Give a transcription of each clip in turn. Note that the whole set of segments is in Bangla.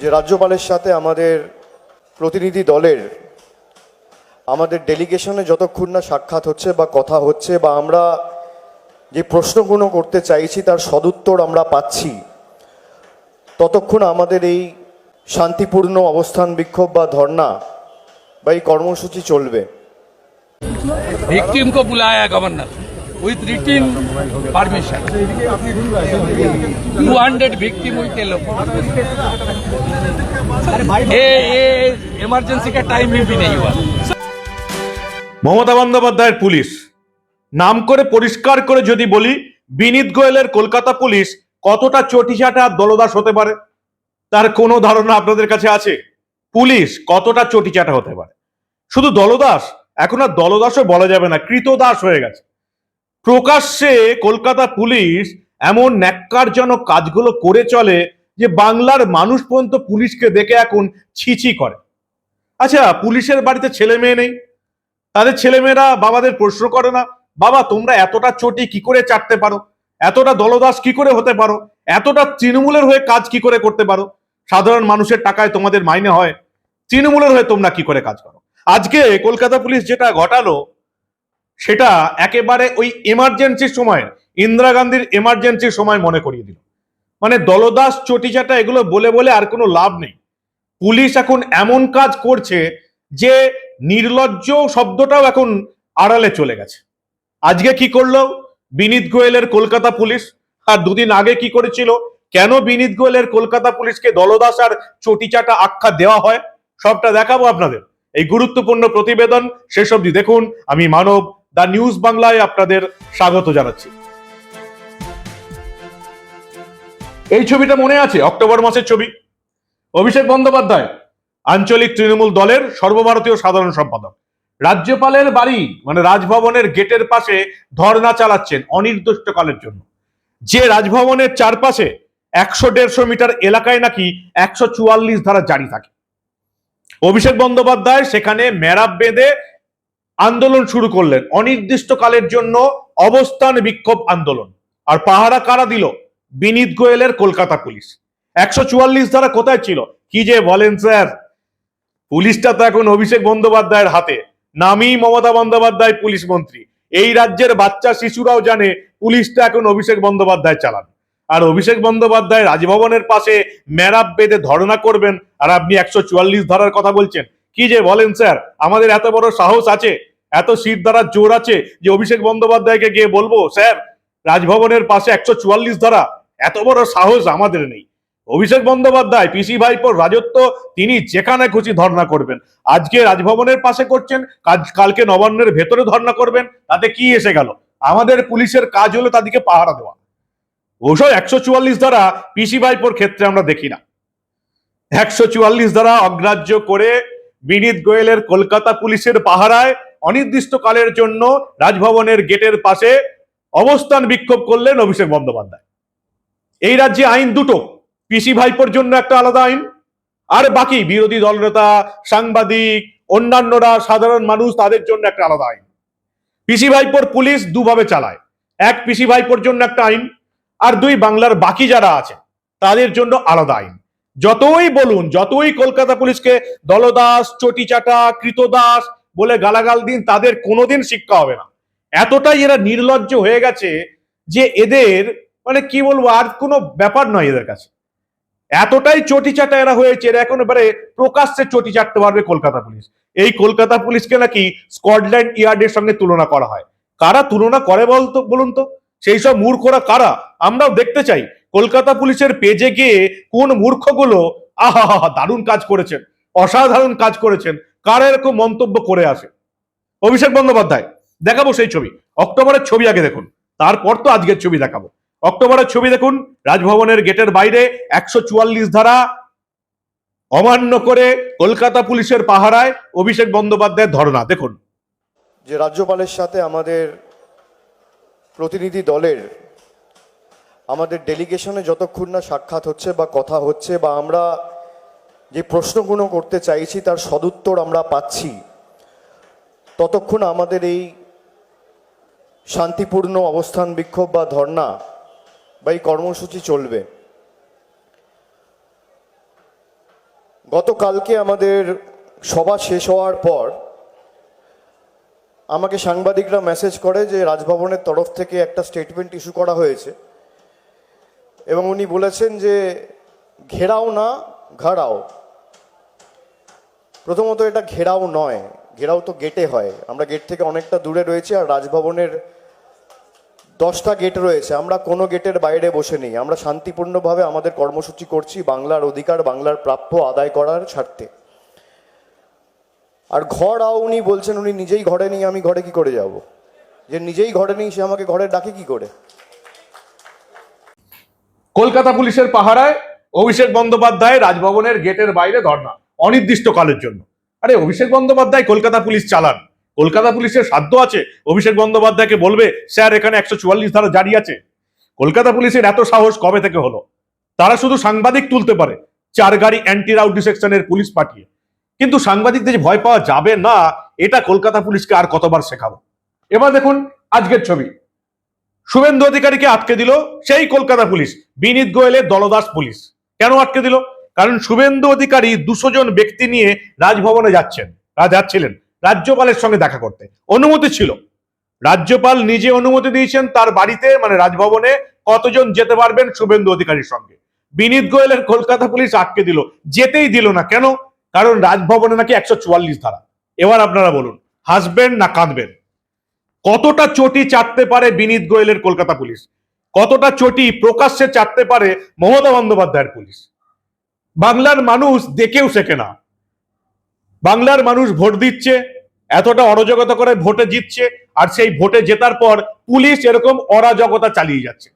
যে রাজ্যপালের সাথে আমাদের প্রতিনিধি দলের আমাদের ডেলিগেশনে যতক্ষণ না সাক্ষাৎ হচ্ছে বা কথা হচ্ছে বা আমরা যে প্রশ্নগুলো করতে চাইছি তার সদুত্তর আমরা পাচ্ছি, ততক্ষণ আমাদের এই শান্তিপূর্ণ অবস্থান বিক্ষোভ বা ধর্না বা এই কর্মসূচি চলবে। Victim বুলায়া governor. With written permission two hundred with with এলো এমার্জেন্সি time মমতা বন্দ্যোপাধ্যায়ের পুলিশ। নাম করে পরিষ্কার করে যদি বলি, বিনীত গোয়েলের কলকাতা পুলিশ কতটা চটিসাটা দলদাস হতে পারে, তার কোনো ধারণা আপনাদের কাছে আছে? পুলিশ কতটা চটিচাটা হতে পারে? শুধু দলদাস, এখন আর দলদাসও বলা যাবে না, কৃতদাস হয়ে গেছে। প্রকাশ্যে কলকাতা পুলিশ এমন ন্যাক্কারজনক কাজগুলো করে চলে যে বাংলার মানুষ পর্যন্ত পুলিশকে দেখে এখন ছিছি করে। আচ্ছা পুলিশের বাড়িতে ছেলে মেয়ে নেই। তাদের ছেলেমেয়েরা বাবাদের প্রশ্ন করে না, বাবা, তোমরা এতটা চটি কি করে চাটতে পারো? এতটা দলদাস কি করে হতে পারো? এতটা তৃণমূলের হয়ে কাজ কি করে করতে পারো? সাধারণ মানুষের টাকায় তোমাদের মাইনে হয়। তৃণমূলের হয়ে তোমরা কি করে কাজ করো? আজকে কলকাতা পুলিশ যেটা ঘটালো সেটা একেবারে ওই এমার্জেন্সির সময়, ইন্দিরা গান্ধীর এমার্জেন্সির সময় মনে করিয়ে দিল। মানে দলদাস চটিচাটা এগুলো বলে বলে আর কোনো লাভ নেই। পুলিশ এখন এমন কাজ করছে যে নির্লজ্জ শব্দটাও এখন আড়ালে চলে গেছে। আজকে কি করল? বিনীত গোয়েলের কলকাতা পুলিশ। আর দুদিন আগে কি করেছিল? কেন বিনীত গোয়েলের কলকাতা পুলিশকে দলদাস আর চটিচাটা আখ্যা দেওয়া হয়? সবটা দেখাবো আপনাদের। এই গুরুত্বপূর্ণ প্রতিবেদন শেষ অবধি দেখুন। আমি মানব দা নিউজ বাংলায় আপনাদের স্বাগত জানাচ্ছি। এই ছবিটা মনে আছে? অক্টোবর মাসের ছবি। অভিষেক বন্দ্যোপাধ্যায়, আঞ্চলিক তৃণমূল দলের সর্বভারতীয় সাধারণ সম্পাদক। রাজ্যপালের বাড়ি মানে রাজভবনের গেটের পাশে ধর্ণা চালাচ্ছেন অনির্দিষ্টকালের জন্য। যে রাজভবনের চারপাশে একশো দেড়শো মিটার এলাকায় নাকি একশো চুয়াল্লিশ ধারা জারি থাকে। অভিষেক বন্দ্যোপাধ্যায় সেখানে মেরাব বেঁধে আন্দোলন শুরু করলেন। অনির্দিষ্টকালের জন্য অবস্থান বিক্ষোভ আন্দোলন। আর পাহারা কারা দিল? বিনীত গোয়েলের কলকাতা পুলিশ। একশো চুয়াল্লিশ ধারা কোথায় ছিল? কি যে বলেন, স্যার? পুলিশটা তো এখন অভিষেক বন্দ্যোপাধ্যায়ের হাতে। নামই মমতা বন্দ্যোপাধ্যায় পুলিশ মন্ত্রী। এই রাজ্যের বাচ্চা শিশুরাও জানে পুলিশটা এখন অভিষেক বন্দ্যোপাধ্যায় চালান। আর অভিষেক বন্দ্যোপাধ্যায় রাজভবনের পাশে ম্যারাপ বেঁধে ধর্ণা করবেন, আর আপনি একশো চুয়াল্লিশ ধারার কথা বলছেন। কি যে বলেন, স্যার? আমাদের এত বড় সাহস আছে। এত সিট দ্বারা জোর আছে যে অভিষেক বন্দ্যোপাধ্যায়কে গিয়ে বলব, স্যার, রাজভবনের পাশে একশো চুয়াল্লিশ ধারা এত বড় সাহস আমাদের নেই। অভিষেক বন্দ্যোপাধ্যায়, পিসি ভাইপোর রাজত্ব, তিনি যেখানে খুশি ধর্ণা করবেন। আজকে রাজভবনের পাশে করছেন, কাজ- কালকে নবান্নের ভেতরে ধর্ণা করবেন, তাতে কি এসে গেল? আমাদের পুলিশের কাজ হলো তাদেরকে পাহারা দেওয়া। ওসব একশো চুয়াল্লিশ দ্বারা পিসি ভাইপোর ক্ষেত্রে আমরা দেখি না। একশো চুয়াল্লিশ দ্বারা অগ্রাহ্য করে বিনীত গোয়েলের কলকাতা পুলিশের পাহারায় অনির্দিষ্টকালের জন্য রাজভবনের গেটের পাশে অবস্থান বিক্ষোভ করলেন অভিষেক বন্দ্যোপাধ্যায়। এই রাজ্যে আইন দুটো, পিসি ভাইপোর জন্য একটা আলাদা আইন, আর বাকি বিরোধী দলনেতা সাংবাদিক, অন্যান্যরা, সাধারণ মানুষ তাদের জন্য একটা আলাদা আইন। পিসি ভাইপোর পুলিশ দুভাবে চালায়। এক পিসি ভাইপোর জন্য একটা আইন, আর দুই বাংলার বাকি যারা আছে, তাদের জন্য আলাদা আইন। যতই বলুন, যতই কলকাতা পুলিশকে দলদাস, চটিচাটা, কৃতদাস বলে গালাগাল দিন, তাদের কোনোদিন শিক্ষা হবে না। এতটাই এরা নির্লজ্জ হয়ে গেছে যে এদের মানে কি বলব, আর কোনো ব্যাপার নয় এদের কাছে। এতটাই চটি চাটা এরা হয়েছে, এরা এখন এবারে প্রকাশ্যে চটি চাটতে পারবে কলকাতা পুলিশ। এই কলকাতা পুলিশকে নাকি স্কটল্যান্ড ইয়ার্ডের সঙ্গে তুলনা করা হয়। কারা তুলনা করে বলতো, বলুন তো? সেই সব মূর্খরা কারা? আমরাও দেখতে চাই। কলকাতা পুলিশের পেজে গিয়ে কোন মূর্খগুলো আহা দারুণ কাজ করেছেন, অসাধারণ কাজ করেছেন। কারা এরকম মন্তব্য করে আসে? অভিষেক বন্দ্যোপাধ্যায়, দেখাবো সেই ছবি। অক্টোবরের ছবি আগে দেখুন। তারপর তো আজকের ছবি দেখাবো। অক্টোবরের ছবি দেখুন, রাজভবনের গেটের বাইরে একশো চুয়াল্লিশ ধারা অমান্য করে কলকাতা পুলিশের পাহারায় অভিষেক বন্দ্যোপাধ্যায়ের ধর্ণা। দেখুন। যে রাজ্যপালের সাথে আমাদের প্রতিনিধি দলের আমাদের ডেলিগেশনে যতক্ষণ না সাক্ষাৎ হচ্ছে বা কথা হচ্ছে বা আমরা যে প্রশ্নগুলো করতে চাইছি, তার সদুত্তর আমরা পাচ্ছি। ততক্ষণ আমাদের এই শান্তিপূর্ণ অবস্থান বিক্ষোভ বা ধর্ণা বা এই কর্মসূচি চলবে। গতকালকে আমাদের সভা শেষ হওয়ার পর আমাকে সাংবাদিকরা মেসেজ করে যে রাজভবনের তরফ থেকে একটা স্টেটমেন্ট ইস্যু করা হয়েছে এবং উনি বলেছেন যে, ঘেরাও না, ঘাড়াও। প্রথমত এটা ঘেরাও নয়, ঘেরাও তো গেটে হয়। আমরা গেট থেকে অনেকটা দূরে রয়েছি আর রাজভবনের দশটা গেট রয়েছে। আমরা কোনো গেটের বাইরে বসে নেই। আমরা শান্তিপূর্ণভাবে আমাদের কর্মসূচি করছি বাংলার অধিকার, বাংলার প্রাপ্য আদায় করার স্বার্থে। আর ঘর আও উনি বলছেন, উনি নিজেই ঘরে নেই, আমি ঘরে কি করে যাব? যে নিজেই ঘরে নেই, সে আমাকে ঘরে ডাকে কি করে? কলকাতা পুলিশের পাহারায় অভিষেক বন্দ্যোপাধ্যায় রাজভবনের গেটের বাইরে ধর্ণা। অনির্দিষ্টকালের জন্য। আরে, অভিষেক বন্দ্যোপাধ্যায় কলকাতা পুলিশ চালান। কলকাতা পুলিশের সাধ্য আছে। অভিষেক বন্দ্যোপাধ্যায়কে বলবে, স্যার, এখানে একশো চুয়াল্লিশ ধারা জারি আছে। কলকাতা পুলিশের এত সাহস কবে থেকে হলো? তারা শুধু সাংবাদিক তুলতে পারে, চার গাড়ি অ্যান্টি রাউডি সেকশনের পুলিশ পাঠিয়ে। কিন্তু সাংবাদিকদের ভয় পাওয়া যাবে না, এটা কলকাতা পুলিশকে আর কতবার শেখাবো? এবার দেখুন আজকের ছবি। শুভেন্দু অধিকারীকে আটকে দিল সেই কলকাতা পুলিশ, বিনীত গোয়েলের দলদাস পুলিশ। কেন আটকে দিল? কারণ শুভেন্দু অধিকারী দুশো জন ব্যক্তি নিয়ে রাজভবনে যাচ্ছেন যাচ্ছিলেন, রাজ্যপালের সঙ্গে দেখা করতে। অনুমতি ছিল। রাজ্যপাল নিজে অনুমতি দিয়েছেন তার বাড়িতে মানে রাজভবনে, কতজন যেতে পারবেন শুভেন্দু অধিকারীর সঙ্গে। বিনীত গোয়েলের কলকাতা পুলিশ আটকে দিল। যেতেই দিল না কেন? কারণ রাজভবনে নাকি একশো চুয়াল্লিশ ধারা। এবার আপনারা বলুন, হাসবেন না কাঁদবেন? কতটা চটি চাটতে পারে বিনীত গোয়েলের কলকাতা পুলিশ? কতটা চটি প্রকাশ্যে চাটতে পারে মমতা বন্দ্যোপাধ্যায়ের পুলিশ? বাংলার মানুষ দেখেও শেখে না। বাংলার মানুষ ভোট দিচ্ছে, এতটা অরাজকতা করে ভোটে জিতছে, আর সেই ভোটে জেতার পর পুলিশ এরকম অরাজকতা চালিয়ে যাচ্ছে।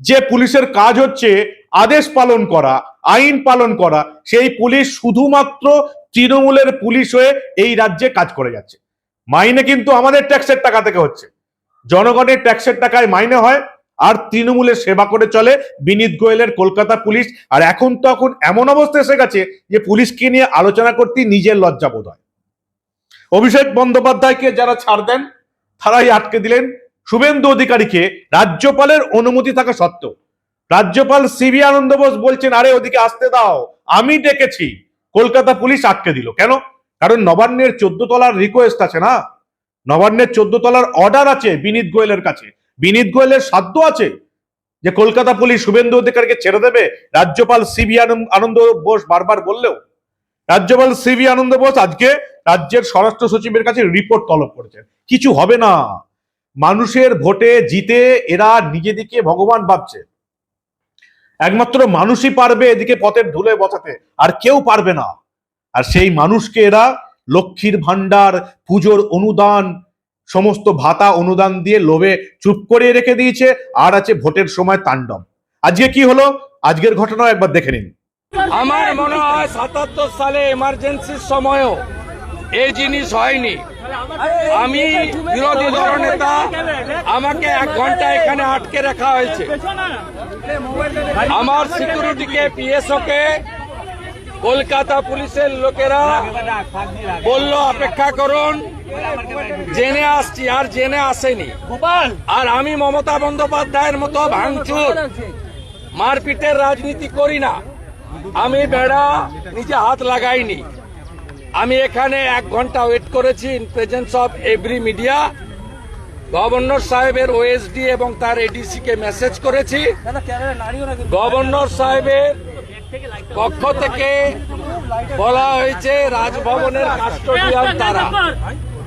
যে পুলিশের কাজ হচ্ছে আদেশ পালন করা, আইন পালন করা, সেই পুলিশ শুধুমাত্র তৃণমূলের পুলিশ হয়ে এই রাজ্যে কাজ করে যাচ্ছে। মাইনে কিন্তু আমাদের ট্যাক্সের টাকা থেকে হচ্ছে। জনগণের ট্যাক্সের টাকায় মাইনে হয় আর তৃণমূলের সেবা করে চলে। বিনীত গোয়েলের কলকাতা পুলিশ। আর এখন তো এখন এমন অবস্থা এসে গেছে যে পুলিশকে নিয়ে আলোচনা করতে নিজের লজ্জা বোধ হয়। অভিষেক বন্দ্যোপাধ্যায়কে যারা ছাড় দেন, তারাই আটকে দিলেন। শুভেন্দু অধিকারীকে রাজ্যপালের অনুমতি থাকা সত্ত্বেও। রাজ্যপাল সিবি আনন্দ বোস বলছেন, আরে, ওদিকে আসতে দাও। আমি ডেকেছি। কলকাতা পুলিশ আটকে দিল। কেন? কারণ নবান্নের চোদ্দ তলার রিকোয়েস্ট আছে না? নবান্নের চোদ্দ তলার অর্ডার আছে বিনীত গোয়েলের কাছে। বিনীত গোয়েলের সাধ্য আছে যে কলকাতা পুলিশ শুভেন্দু অধিকারকে ছেড়ে দেবে? রাজ্যপাল সিবি আনন্দ বোস বারবার বললেও, রাজ্যপাল সিবি আনন্দ বোস আজকে রাজ্যের স্বরাষ্ট্র সচিবের কাছে রিপোর্ট তলব করেছেন। কিছু হবে না। মানুষের ভোটে জিতে এরা নিজেদিকে ভগবান ভাবছে। একমাত্র মানুষই পারবে এদিকে পথের ধুলে বসাতে, আর কেউ পারবে না। আর সেই মানুষকে এরা লক্ষ্মীর ভান্ডার পুজোর অনুদান সমস্ত ভাতা অনুদান দিয়ে লোভে চুপ করিয়ে রেখে দিয়েছে, আর আছে ভোটের সময় তাণ্ডব। আজকে কি হলো? আজকের ঘটনাও একবার দেখে নিন। আমার মনে হয় সাতাত্তর সালে এমার্জেন্সির সময়ও এই জিনিস হয়নি। আমি বিরোধী দলনেতা, আমাকে এক ঘণ্টা এখানে আটকে রাখা হয়েছে। আমার সিকিউরিটিকে পিএসও কে কলকাতা পুলিশের লোকেরা বলল, অপেক্ষা করুন। জেনে আসছি আর জেনে আসেনি। আর আমি মমতা বন্দ্যোপাধ্যায়ের মতো ভাঙচুর মারপিটের রাজনীতি করি না। আমি বেড়া নিজে হাত লাগাইনি। আমি এখানে এক ঘণ্টা ওয়েট করেছি in presence of every media governor সাহেবের ওএসডি এবং তার এডিসি কে মেসেজ করেছি। গভর্নর সাহেবের পক্ষ থেকে বলা হয়েছে রাজভবনের কাস্টোডিয়ান তারা।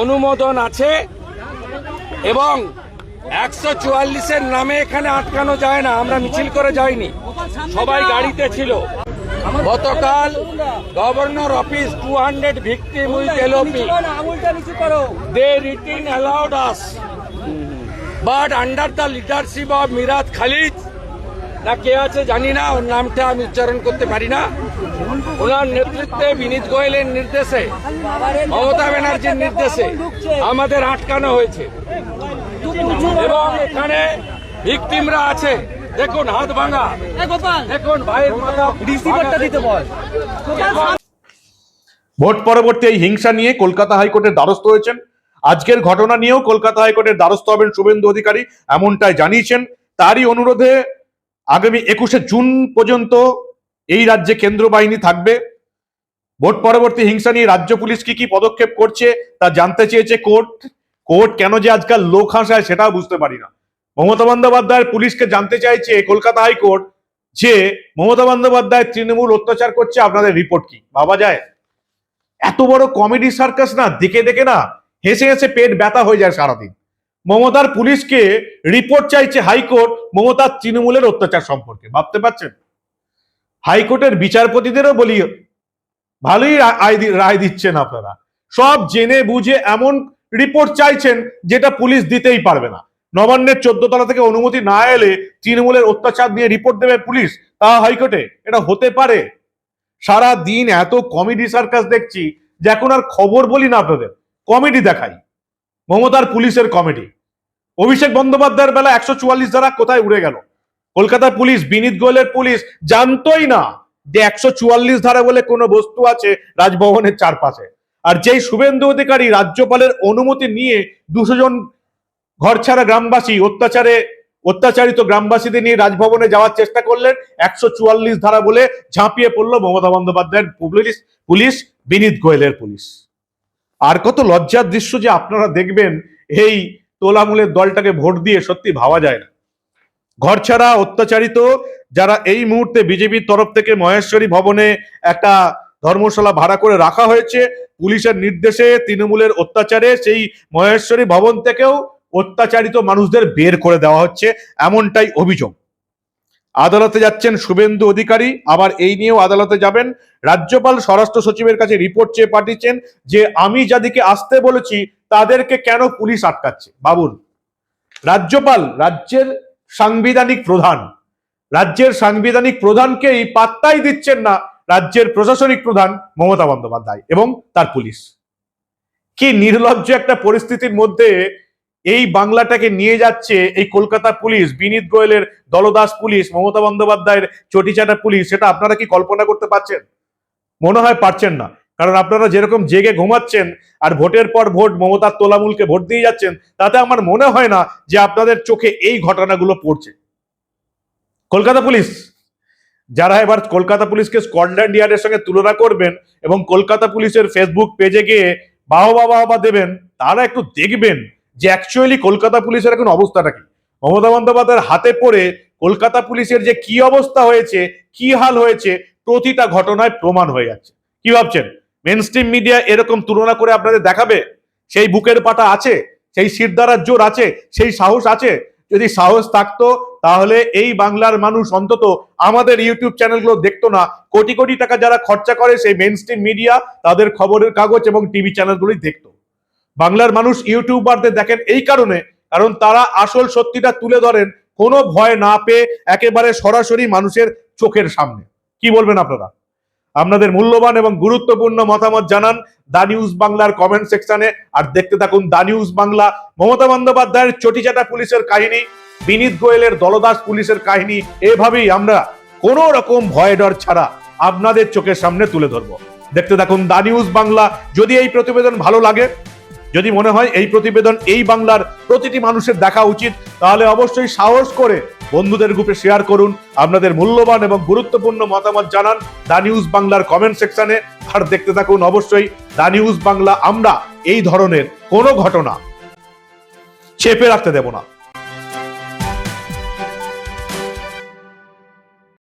অনুমোদন আছে এবং একশো চুয়াল্লিশের নামে এখানে আটকানো যায় না আমরা মিছিল করে যাইনি। সবাই গাড়িতে ছিল। গতকাল governor office two hundred victim with LOP they written allowed us but under the leadership of Miraj Khalid না কে আছে জানি না ওর নামটা আমি উচ্চারণ করতে পারি না। ওনার নেতৃত্বে বিনীত গোয়েলের নির্দেশে মমতা ব্যানার্জির নির্দেশে আমাদের আটকানো হয়েছে। এবং এখানে ভিকটিমরা আছে। দেখুন হাত ভাঙা। দেখুন ভাইয়ের মাথা রিসিভারটা দিতে বল। ভোট পরবর্তী এই হিংসা নিয়ে কলকাতা হাইকোর্টের দ্বারস্থ হয়েছেন। আজকের ঘটনা নিয়েও কলকাতা হাইকোর্টের দ্বারস্থ হবেন শুভেন্দু অধিকারী এমনটাই জানিয়েছেন। তারই অনুরোধে আগামী একুশে জুন পর্যন্ত এই রাজ্যে কেন্দ্র বাহিনী থাকবে। ভোট পরবর্তী হিংসা নিয়ে রাজ্য পুলিশ কি কি পদক্ষেপ করছে তা জানতে চেয়েছে কোর্ট। কোর্ট কেন যে আজকাল লোক হাসায় সেটাও বুঝতে পারি না। মমতা বন্দ্যোপাধ্যায়ের পুলিশকে জানতে চাইছে কলকাতা হাইকোর্ট যে মমতা বন্দ্যোপাধ্যায় তৃণমূল অত্যাচার করছে, আপনাদের রিপোর্ট কি? ভাবা যায়? এত বড় কমেডি সার্কাস না, দেখে দেখে না, হেসে হেসে পেট ব্যথা হয়ে যায় সারাদিন। মমতার পুলিশকে রিপোর্ট চাইছে হাইকোর্ট মমতার তৃণমূলের অত্যাচার সম্পর্কে। ভাবতে পারছেন? হাইকোর্টের বিচারপতিদেরও বলি, ভালোই রায় দিচ্ছেন আপনারা। সব জেনে বুঝে এমন রিপোর্ট চাইছেন যেটা পুলিশ দিতেই পারবে না। নবান্নের চোদ্দ তলা থেকে অনুমতি না এলে তৃণমূলের অত্যাচার নিয়ে রিপোর্ট দেবে পুলিশ, তা হাইকোর্টে। এটা হতে পারে। সারা দিন এত কমেডি সার্কাস দেখছি যে এখন আর খবর বলি না আপনাদের। কমেডি দেখাই। মমতার পুলিশের কমেডি। অভিষেক বন্দ্যোপাধ্যায়ের বেলা একশো চুয়াল্লিশ ধারা কোথায় উড়ে গেল? কলকাতার পুলিশ, বিনীত গোয়েলের পুলিশ জানতোই না যে একশো চুয়াল্লিশ ধারা বলে কোনো বস্তু আছে রাজভবনের চারপাশে। আর যেই শুভেন্দু অধিকারী রাজ্যপালের অনুমতি নিয়ে দুশো জন ঘরছাড়া গ্রামবাসী অত্যাচারে, অত্যাচারিত গ্রামবাসীদের নিয়ে রাজভবনে যাওয়ার চেষ্টা করলেন, একশো চুয়াল্লিশ ধারা বলে ঝাঁপিয়ে পড়ল মমতা বন্দ্যোপাধ্যায়ের পুলিশ পুলিশ, বিনীত গোয়েলের পুলিশ। আর কত লজ্জার দৃশ্য যে আপনারা দেখবেন, এই তোলামূলের দলটাকে ভোট দিয়ে সত্যি ভাবা যায় না। ঘর ছাড়া অত্যাচারিত, যারা এই মুহূর্তে বিজেপির তরফ থেকে মহেশ্বরী ভবনে একটা ধর্মশালা ভাড়া করে রাখা হয়েছে, পুলিশের নির্দেশে তৃণমূলের অত্যাচারে সেই মহেশ্বরী ভবন থেকেও অত্যাচারিত মানুষদের বের করে দেওয়া হচ্ছে, এমনটাই অভিযোগ। আদালতে যাচ্ছেন শুভেন্দু অধিকারী, আবার এই নিয়েও আদালতে যাবেন। রাজ্যপাল, স্বরাষ্ট্র সচিবের কাছে রিপোর্ট চেয়ে পাঠিয়েছেন যে, আমি যাদেরকে আসতে বলেছি, তাদেরকে কেন পুলিশ আটকাচ্ছে? বাবুল। রাজ্যপাল, রাজ্যের সাংবিধানিক প্রধান। রাজ্যের সাংবিধানিক প্রধানকেই পাত্তাই দিচ্ছেন না রাজ্যের প্রশাসনিক প্রধান মমতা বন্দ্যোপাধ্যায় এবং তার পুলিশ। কি নির্লজ্জ একটা পরিস্থিতির মধ্যে এই বাংলাটাকে নিয়ে যাচ্ছে এই কলকাতা পুলিশ, বিনীত গোয়েলের দলদাস পুলিশ, মমতা বন্দ্যোপাধ্যায়ের চটিচাটা পুলিশ, সেটা আপনারা কি কল্পনা করতে পারছেন? মনে হয় পারছেন না। কারণ আপনারা যেরকম জেগে ঘুমাচ্ছেন আর ভোটের পর ভোট মমতার তোলামূলকে ভোট দিয়ে যাচ্ছেন, তাতে আমার মনে হয় না যে আপনাদের চোখে এই ঘটনাগুলো পড়ছে। কলকাতা পুলিশ, যারা এবার কলকাতা পুলিশকে স্কটল্যান্ড ইয়ার্ডের সঙ্গে তুলনা করবেন এবং কলকাতা পুলিশের ফেসবুক পেজে গিয়ে বাহবা বাহবা দেবেন, তারা একটু দেখবেন যে অ্যাকচুয়ালি কলকাতা পুলিশের এখন অবস্থাটা কি। মমতা বন্দ্যোপাধ্যায়ের হাতে পড়ে কলকাতা পুলিশের যে কি অবস্থা হয়েছে, কি হাল হয়েছে, প্রতিটা ঘটনায় প্রমাণ হয়ে যাচ্ছে। কি ভাবছেন? মেন স্ট্রিম মিডিয়া এরকম তুলনা করে আপনাদের দেখাবে? সেই বুকের পাটা আছে, সেই শিরদারার জোর আছে, সেই সাহস আছে। যদি সাহস থাকতো, তাহলে এই বাংলার মানুষ অন্তত আমাদের ইউটিউব চ্যানেলগুলো দেখতো না। কোটি কোটি টাকা যারা খরচা করে সেই মেন স্ট্রিম মিডিয়া তাদের খবরের কাগজ এবং টিভি চ্যানেলগুলোই দেখতো। বাংলার মানুষ ইউটিউবারদের দেখেন এই কারণে, কারণ তারা আসল সত্যিটা তুলে ধরেন কোনো ভয় না পেয়ে একেবারে সরাসরি মানুষের চোখের সামনে। কি বলবেন আপনারা? আপনাদের মূল্যবান এবং গুরুত্বপূর্ণ মতামত জানান দা নিউজ বাংলার কমেন্ট সেকশনে। আর দেখতে থাকুন দা নিউজ বাংলা। মমতা বন্দ্যোপাধ্যায়ের চটিচাটা পুলিশের কাহিনী, বিনীত গোয়েলের দলদাস পুলিশের কাহিনী, এভাবেই আমরা কোন রকম ভয় ডর ছাড়া আপনাদের চোখের সামনে তুলে ধরবো। দেখতে থাকুন দা নিউজ বাংলা। যদি এই প্রতিবেদন ভালো লাগে যদি মনে হয় এই প্রতিবেদন, এই বাংলার প্রতিটি মানুষের দেখা উচিত, তাহলে অবশ্যই সাহস করে বন্ধুদের গ্রুপে শেয়ার করুন, আপনাদের মূল্যবান এবং গুরুত্বপূর্ণ মতামত জানান দা নিউজ বাংলার কমেন্ট সেকশনে। আর দেখতে থাকুন অবশ্যই দা নিউজ বাংলা, আমরা এই ধরনের কোনো ঘটনা চেপে রাখতে দেব না।